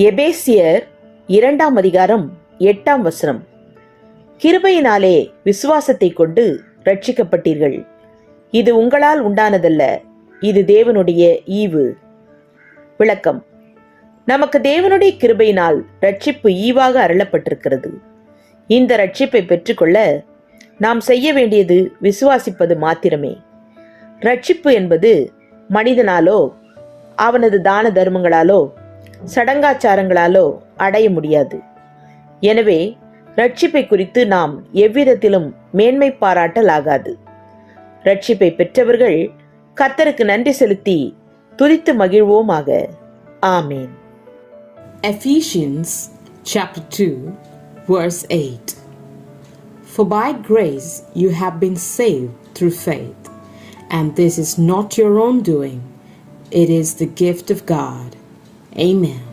எபேசியர் இரண்டாம் அதிகாரம் எட்டாம் வசனம். கிருபையினாலே விசுவாசத்தை கொண்டு ரட்சிக்கப்பட்டீர்கள் இது உங்களால் உண்டானதல்ல இது தேவனுடைய ஈவு. விளக்கம். நமக்கு தேவனுடைய கிருபையினால் ரட்சிப்பு ஈவாக அருளப்பட்டிருக்கிறது. இந்த ரட்சிப்பை பெற்றுக்கொள்ள நாம் செய்ய வேண்டியது விசுவாசிப்பது மாத்திரமே. ரட்சிப்பு என்பது மனிதனாலோ அவனது தான தர்மங்களாலோ சடங்காச்சாரங்களாலோ அடைய முடியாது எனவே ரட்சிப்பை குறித்து நாம் எவ்விதத்திலும் மேன்மை பாராட்டலாகாது ரட்சிப்பை பெற்றவர்கள் கர்த்தருக்கு நன்றி செலுத்தி துதித்து மகிழ்வோமாக ஆமேன் Ephesians chapter 2, verse 8. For by grace you have been saved through faith, and this is not your own doing, it is the gift of God. Amen.